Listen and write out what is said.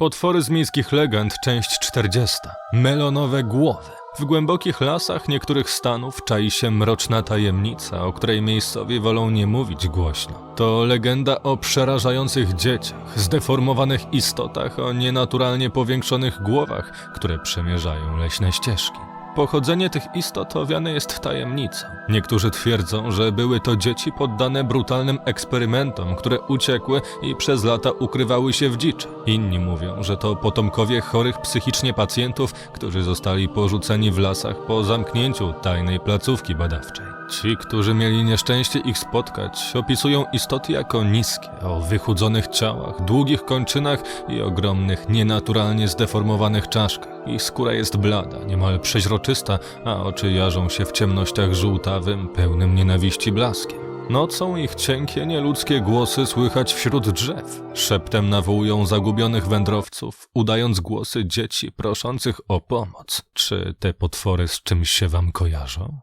Potwory z miejskich legend, część 40. Melonowe głowy. W głębokich lasach niektórych stanów czai się mroczna tajemnica, o której miejscowi wolą nie mówić głośno. To legenda o przerażających dzieciach, zdeformowanych istotach o nienaturalnie powiększonych głowach, które przemierzają leśne ścieżki. Pochodzenie tych istot owiane jest tajemnicą. Niektórzy twierdzą, że były to dzieci poddane brutalnym eksperymentom, które uciekły i przez lata ukrywały się w dziczy. Inni mówią, że to potomkowie chorych psychicznie pacjentów, którzy zostali porzuceni w lasach po zamknięciu tajnej placówki badawczej. Ci, którzy mieli nieszczęście ich spotkać, opisują istoty jako niskie, o wychudzonych ciałach, długich kończynach i ogromnych, nienaturalnie zdeformowanych czaszkach. Ich skóra jest blada, niemal przeźroczysta, a oczy jarzą się w ciemnościach żółtawym, pełnym nienawiści blaskiem. Nocą ich cienkie, nieludzkie głosy słychać wśród drzew. Szeptem nawołują zagubionych wędrowców, udając głosy dzieci proszących o pomoc. Czy te potwory z czymś się wam kojarzą?